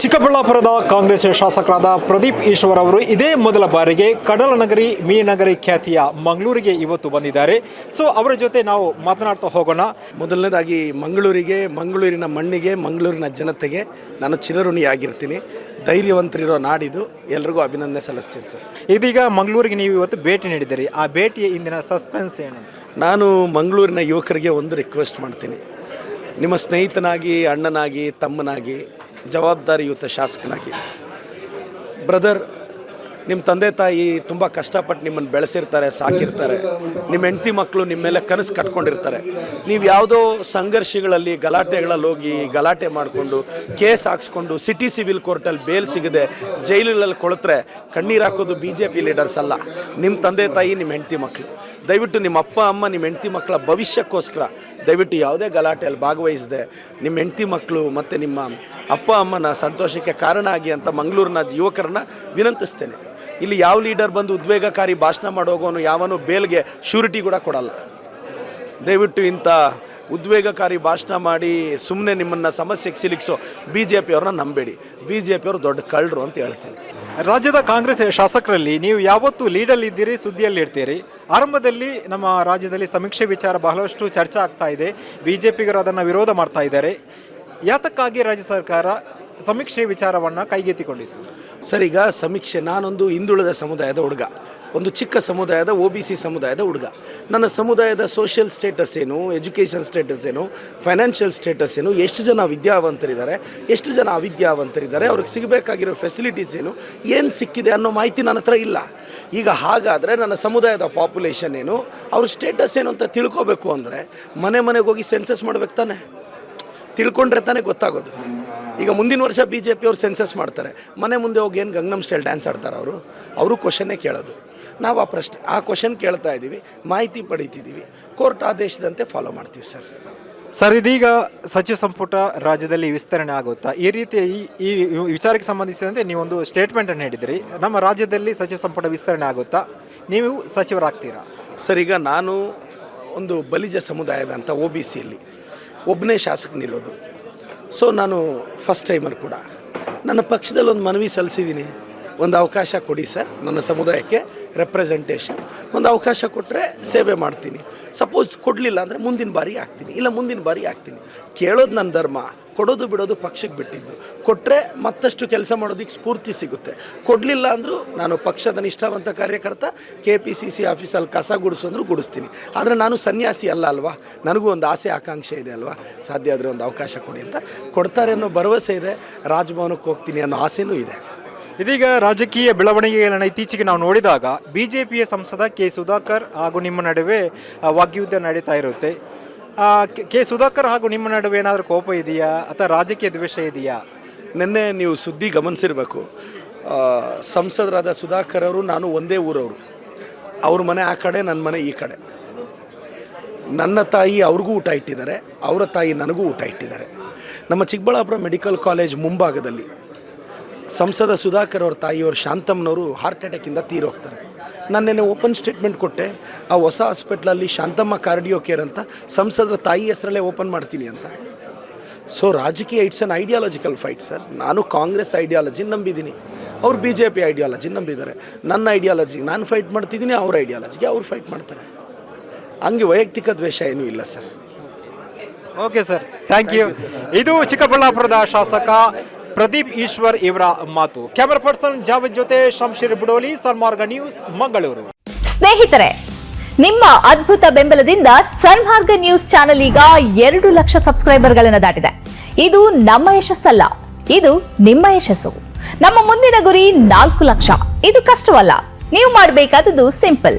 ಚಿಕ್ಕಬಳ್ಳಾಪುರದ ಕಾಂಗ್ರೆಸ್ ಶಾಸಕರಾದ ಪ್ರದೀಪ್ ಈಶ್ವರ್ ಅವರು ಇದೇ ಮೊದಲ ಬಾರಿಗೆ ಕಡಲ ನಗರಿ ಮೀನಗರಿ ಖ್ಯಾತಿಯ ಮಂಗಳೂರಿಗೆ ಇವತ್ತು ಬಂದಿದ್ದಾರೆ. ಸೊ ಅವರ ಜೊತೆ ನಾವು ಮಾತನಾಡ್ತಾ ಹೋಗೋಣ. ಮೊದಲನೇದಾಗಿ ಮಂಗಳೂರಿಗೆ ಮಂಗಳೂರಿನ ಮಣ್ಣಿಗೆ ಮಂಗಳೂರಿನ ಜನತೆಗೆ ನಾನು ಚಿರಋಣಿಯಾಗಿರ್ತೀನಿ. ಧೈರ್ಯವಂತರಿರೋ ನಾಡಿದು ಎಲ್ರಿಗೂ ಅಭಿನಂದನೆ ಸಲ್ಲಿಸ್ತೀನಿ ಸರ್. ಇದೀಗ ಮಂಗಳೂರಿಗೆ ನೀವು ಇವತ್ತು ಭೇಟಿ ನೀಡಿದ್ದೀರಿ. ಆ ಭೇಟಿಯ ಇಂದಿನ ಸಸ್ಪೆನ್ಸ್ ಏನು? ನಾನು ಮಂಗಳೂರಿನ ಯುವಕರಿಗೆ ಒಂದು ರಿಕ್ವೆಸ್ಟ್ ಮಾಡ್ತೀನಿ. ನಿಮ್ಮ ಸ್ನೇಹಿತನಾಗಿ ಅಣ್ಣನಾಗಿ ತಮ್ಮನಾಗಿ ಜವಾಬ್ದಾರಿಯುತ ಶಾಸಕನಾಗಿ ಬ್ರದರ್ ನಿಮ್ಮ ತಂದೆ ತಾಯಿ ತುಂಬ ಕಷ್ಟಪಟ್ಟು ನಿಮ್ಮನ್ನು ಬೆಳೆಸಿರ್ತಾರೆ, ಸಾಕಿರ್ತಾರೆ. ನಿಮ್ಮ ಹೆಂಡತಿ ಮಕ್ಕಳು ನಿಮ್ಮ ಮೇಲೆ ಕನಸು ಕಟ್ಕೊಂಡಿರ್ತಾರೆ. ನೀವು ಯಾವುದೋ ಸಂಘರ್ಷಗಳಲ್ಲಿ, ಗಲಾಟೆಗಳಲ್ಲಿ ಹೋಗಿ ಗಲಾಟೆ ಮಾಡಿಕೊಂಡು, ಕೇಸ್ ಹಾಕ್ಸ್ಕೊಂಡು ಸಿಟಿ ಸಿವಿಲ್ ಕೋರ್ಟಲ್ಲಿ ಬೇಲ್ ಸಿಗದೆ ಜೈಲಲ್ಲಿ ಕೊಳತ್ರೆ ಕಣ್ಣೀರು ಹಾಕೋದು ಬಿ ಜೆ ಪಿ ಲೀಡರ್ಸ್ ಅಲ್ಲ. ನಿಮ್ಮ ತಂದೆ ತಾಯಿ, ನಿಮ್ಮ ಹೆಂಡತಿ ಮಕ್ಕಳು ದಯವಿಟ್ಟು ನಿಮ್ಮ ಅಪ್ಪ, ಅಮ್ಮ, ನಿಮ್ಮ ಹೆಂಡತಿ ಮಕ್ಕಳ ಭವಿಷ್ಯಕ್ಕೋಸ್ಕರ ದಯವಿಟ್ಟು ಯಾವುದೇ ಗಲಾಟೆಯಲ್ಲಿ ಭಾಗವಹಿಸದೆ ನಿಮ್ಮ ಹೆಂಡತಿ ಮಕ್ಕಳು ಮತ್ತು ನಿಮ್ಮ ಅಪ್ಪ, ಅಮ್ಮನ ಸಂತೋಷಕ್ಕೆ ಕಾರಣ ಆಗಿ ಅಂತ ಮಂಗಳೂರಿನ ಯುವಕರನ್ನ ವಿನಂತಿಸ್ತೇನೆ. ಇಲ್ಲಿ ಯಾವ ಲೀಡರ್ ಬಂದು ಉದ್ವೇಗಕಾರಿ ಭಾಷಣ ಮಾಡೋಗೋನು ಯಾವನು ಬೇಲ್ಗೆ ಶ್ಯೂರಿಟಿ ಕೂಡ ಕೊಡಲ್ಲ. ದಯವಿಟ್ಟು ಇಂಥ ಉದ್ವೇಗಕಾರಿ ಭಾಷಣ ಮಾಡಿ ಸುಮ್ಮನೆ ನಿಮ್ಮನ್ನು ಸಮಸ್ಯೆಗೆ ಸಿಲುಕಿಸೋ ಬಿ ಜೆ ಪಿಯವ್ರನ್ನ ನಂಬೇಡಿ. ಬಿ ಜೆ ಪಿಯವರು ದೊಡ್ಡ ಕಳ್ಳರು ಅಂತ ಹೇಳ್ತೀನಿ. ರಾಜ್ಯದ ಕಾಂಗ್ರೆಸ್ ಶಾಸಕರಲ್ಲಿ ನೀವು ಯಾವತ್ತು ಲೀಡಲ್ಲಿದ್ದೀರಿ ಸುದ್ದಿಯಲ್ಲಿ ಇರ್ತೀರಿ? ಆರಂಭದಲ್ಲಿ ನಮ್ಮ ರಾಜ್ಯದಲ್ಲಿ ಸಮೀಕ್ಷೆ ವಿಚಾರ ಬಹಳಷ್ಟು ಚರ್ಚೆ ಆಗ್ತಾ ಇದೆ. ಬಿ ಜೆ ಪಿಗರು ಅದನ್ನು ವಿರೋಧ ಮಾಡ್ತಾ ಇದ್ದಾರೆ. ಯಾತಕ್ಕಾಗಿ ರಾಜ್ಯ ಸರ್ಕಾರ ಸಮೀಕ್ಷೆ ವಿಚಾರವನ್ನು ಕೈಗೆತ್ತಿಕೊಂಡಿತ್ತು? ಸರ್ ಈಗ ಸಮೀಕ್ಷೆ. ನಾನೊಂದು ಹಿಂದುಳಿದ ಸಮುದಾಯದ ಹುಡುಗ. ಒಂದು ಚಿಕ್ಕ ಸಮುದಾಯದ ಒ ಬಿ ಸಿ ಸಮುದಾಯದ ಹುಡುಗ. ನನ್ನ ಸಮುದಾಯದ ಸೋಷಿಯಲ್ ಸ್ಟೇಟಸ್ ಏನು ಎಜುಕೇಷನ್ ಸ್ಟೇಟಸ್ ಏನು ಫೈನಾನ್ಷಿಯಲ್ ಸ್ಟೇಟಸ್ ಏನು, ಎಷ್ಟು ಜನ ವಿದ್ಯಾವಂತರಿದ್ದಾರೆ, ಎಷ್ಟು ಜನ ಅವಿದ್ಯಾವಂತರಿದ್ದಾರೆ, ಅವ್ರಿಗೆ ಸಿಗಬೇಕಾಗಿರೋ ಫೆಸಿಲಿಟೀಸ್ ಏನು ಏನು ಸಿಕ್ಕಿದೆ ಅನ್ನೋ ಮಾಹಿತಿ ನನ್ನ ಹತ್ರ ಇಲ್ಲ. ಈಗ ಹಾಗಾದರೆ ನನ್ನ ಸಮುದಾಯದ ಪಾಪ್ಯುಲೇಷನ್ ಏನು, ಅವ್ರ ಸ್ಟೇಟಸ್ ಏನು ಅಂತ ತಿಳ್ಕೊಬೇಕು ಅಂದರೆ ಮನೆ ಮನೆಗೆ ಹೋಗಿ ಸೆನ್ಸಸ್ ಮಾಡ್ಬೇಕು ತಾನೆ. ತಿಳ್ಕೊಂಡ್ರೆ ತಾನೇ ಗೊತ್ತಾಗೋದು. ಈಗ ಮುಂದಿನ ವರ್ಷ ಬಿ ಜೆ ಪಿಯವ್ರು ಸೆನ್ಸಸ್ ಮಾಡ್ತಾರೆ. ಮನೆ ಮುಂದೆ ಹೋಗಿ ಏನು ಗಂಗನಮ್ ಸ್ಟೈಲ್ ಡ್ಯಾನ್ಸ್ ಆಡ್ತಾರೆ ಅವರು? ಅವರು ಕ್ವಶನ್ನೇ ಕೇಳೋದು. ನಾವು ಆ ಪ್ರಶ್ನೆ ಆ ಕ್ವಶನ್ ಕೇಳ್ತಾ ಇದ್ದೀವಿ ಮಾಹಿತಿ ಪಡೀತಿದ್ದೀವಿ. ಕೋರ್ಟ್ ಆದೇಶದಂತೆ ಫಾಲೋ ಮಾಡ್ತೀವಿ ಸರ್. ಸರ್ ಇದೀಗ ಸಚಿವ ಸಂಪುಟ ರಾಜ್ಯದಲ್ಲಿ ವಿಸ್ತರಣೆ ಆಗುತ್ತಾ? ಈ ರೀತಿ ಈ ಈ ವಿಚಾರಕ್ಕೆ ಸಂಬಂಧಿಸಿದಂತೆ ನೀವೊಂದು ಸ್ಟೇಟ್ಮೆಂಟನ್ನು ನೀಡಿದಿರಿ. ನಮ್ಮ ರಾಜ್ಯದಲ್ಲಿ ಸಚಿವ ಸಂಪುಟ ವಿಸ್ತರಣೆ ಆಗುತ್ತಾ? ನೀವು ಸಚಿವರಾಗ್ತೀರಾ? ಸರ್ ಈಗ ನಾನು ಒಂದು ಬಲಿಜ ಸಮುದಾಯದ ಅಂತ ಒ ಬಿ ಸಿಯಲ್ಲಿ ಒಬ್ಬನೇ ಶಾಸಕನಿರೋದು. ಸೊ ನಾನು ಫಸ್ಟ್ ಟೈಮರ್ ಕೂಡ. ನನ್ನ ಪಕ್ಷದಲ್ಲಿ ಒಂದು ಮನವಿ ಸಲ್ಲಿಸಿದ್ದೀನಿ. ಒಂದು ಅವಕಾಶ ಕೊಡಿ ಸರ್, ನನ್ನ ಸಮುದಾಯಕ್ಕೆ ರೆಪ್ರೆಸೆಂಟೇಷನ್ ಒಂದು ಅವಕಾಶ ಕೊಟ್ಟರೆ ಸೇವೆ ಮಾಡ್ತೀನಿ. ಸಪೋಸ್ ಕೊಡಲಿಲ್ಲ ಅಂದರೆ ಮುಂದಿನ ಬಾರಿ ಆಗ್ತೀನಿ. ಇಲ್ಲ, ಮುಂದಿನ ಬಾರಿ ಆಗ್ತೀನಿ. ಕೇಳೋದು ನನ್ನ ಧರ್ಮ. ಕೊಡೋದು ಬಿಡೋದು ಪಕ್ಷಕ್ಕೆ ಬಿಟ್ಟಿದ್ದು. ಕೊಟ್ಟರೆ ಮತ್ತಷ್ಟು ಕೆಲಸ ಮಾಡೋದಕ್ಕೆ ಸ್ಫೂರ್ತಿ ಸಿಗುತ್ತೆ. ಕೊಡಲಿಲ್ಲ ಅಂದರೂ ನಾನು ಪಕ್ಷದ ನಿಷ್ಠಾವಂತ ಕಾರ್ಯಕರ್ತ ಕೆ ಪಿ ಸಿ ಸಿ ಆಫೀಸಲ್ಲಿ ಕಸ ಗುಡಿಸೋದ್ರು ಗುಡಿಸ್ತೀನಿ. ಆದರೆ ನಾನು ಸನ್ಯಾಸಿ ಅಲ್ಲ ಅಲ್ವಾ? ನನಗೂ ಒಂದು ಆಸೆ, ಆಕಾಂಕ್ಷೆ ಇದೆ ಅಲ್ವಾ? ಸಾಧ್ಯ ಆದರೆ ಒಂದು ಅವಕಾಶ ಕೊಡಿ ಅಂತ ಕೊಡ್ತಾರೆ ಅನ್ನೋ ಭರವಸೆ ಇದೆ. ರಾಜಭವನಕ್ಕೆ ಹೋಗ್ತೀನಿ ಅನ್ನೋ ಆಸೆನೂ ಇದೆ. ಇದೀಗ ರಾಜಕೀಯ ಬೆಳವಣಿಗೆಗಳನ್ನು ಇತ್ತೀಚೆಗೆ ನಾವು ನೋಡಿದಾಗ ಬಿ ಜೆ ಪಿಯ ಸಂಸದ ಕೆ ಸುಧಾಕರ್ ಹಾಗೂ ನಿಮ್ಮ ನಡುವೆ ವಾಗ್ಯುದ್ಧ ನಡೀತಾ ಇರುತ್ತೆ. ಕೆ ಸುಧಾಕರ್ ಹಾಗೂ ನಿಮ್ಮ ನಡುವೆ ಏನಾದರೂ ಕೋಪ ಇದೆಯಾ ಅಥವಾ ರಾಜಕೀಯ ದ್ವೇಷ ಇದೆಯಾ? ನಿನ್ನೆ ನೀವು ಸುದ್ದಿ ಗಮನಿಸಿರಬೇಕು. ಸಂಸದರಾದ ಸುಧಾಕರ್ ಅವರು, ನಾನು ಒಂದೇ ಊರವರು. ಅವ್ರ ಮನೆ ಆ ಕಡೆ ನನ್ನ ಮನೆ ಈ ಕಡೆ. ನನ್ನ ತಾಯಿ ಅವ್ರಿಗೂ ಊಟ ಇಟ್ಟಿದ್ದಾರೆ, ಅವರ ತಾಯಿ ನನಗೂ ಊಟ ಇಟ್ಟಿದ್ದಾರೆ. ನಮ್ಮ ಚಿಕ್ಕಬಳ್ಳಾಪುರ ಮೆಡಿಕಲ್ ಕಾಲೇಜ್ ಮುಂಭಾಗದಲ್ಲಿ ಸಂಸದ ಸುಧಾಕರ್ ಅವ್ರ ತಾಯಿಯವರು, ಶಾಂತಮ್ಮನವರು ಹಾರ್ಟ್ ಅಟ್ಯಾಕಿಂದ ತೀರೋಗ್ತಾರೆ ನಾನು ನಿನ್ನೆ ಓಪನ್ ಸ್ಟೇಟ್ಮೆಂಟ್ ಕೊಟ್ಟೆ. ಆ ಹೊಸ ಹಾಸ್ಪಿಟ್ಲಲ್ಲಿ ಶಾಂತಮ್ಮ ಕಾರ್ಡಿಯೋ ಕೇರ್ ಅಂತ ಸಂಸದರ ತಾಯಿ ಹೆಸರಲ್ಲೇ ಓಪನ್ ಮಾಡ್ತೀನಿ ಅಂತ. ಸೊ ರಾಜಕೀಯ it's an ideological fight sir ನಾನು ಕಾಂಗ್ರೆಸ್ ಐಡಿಯಾಲಜಿ ನಂಬಿದ್ದೀನಿ. ಅವ್ರು ಬಿ ಜೆ ಪಿ ಐಡಿಯಾಲಜಿ ನಂಬಿದ್ದಾರೆ. ನನ್ನ ಐಡಿಯಾಲಜಿ ನಾನು ಫೈಟ್ ಮಾಡ್ತಿದ್ದೀನಿ, ಅವ್ರ ಐಡಿಯಾಲಜಿಗೆ ಅವ್ರು ಫೈಟ್ ಮಾಡ್ತಾರೆ. ಹಂಗೆ ವೈಯಕ್ತಿಕ ದ್ವೇಷ ಏನೂ ಇಲ್ಲ sir okay sir thank you ಇದು ಚಿಕ್ಕಬಳ್ಳಾಪುರದ ಶಾಸಕ ಪ್ರದೀಪ್ ಈಶ್ವರ್ ಇವರ ಮಾತು. ಕ್ಯಾಮರಾ ಪರ್ಸನ್ ಜಾವೇದ್ ಜೊತೆ ಶಂಶೀರ್ ಬುಡೋಲಿ, ಸನ್ಮಾರ್ಗ ನ್ಯೂಸ್, ಮಂಗಳೂರು. ಸ್ನೇಹಿತರೆ, ನಿಮ್ಮ ಅದ್ಭುತ ಬೆಂಬಲದಿಂದ ಸನ್ಮಾರ್ಗ ನ್ಯೂಸ್ ಚಾನೆಲ್ ಈಗ ಎರಡು ಲಕ್ಷ ಸಬ್ಸ್ಕ್ರೈಬರ್ಗಳನ್ನು ದಾಟಿದೆ. ಇದು ನಮ್ಮ ಯಶಸ್ಸಲ್ಲ, ಇದು ನಿಮ್ಮ ಯಶಸ್ಸು. ನಮ್ಮ ಮುಂದಿನ ಗುರಿ ನಾಲ್ಕು ಲಕ್ಷ. ಇದು ಕಷ್ಟವಲ್ಲ, ನೀವು ಮಾಡಬೇಕಾದದ್ದು ಸಿಂಪಲ್.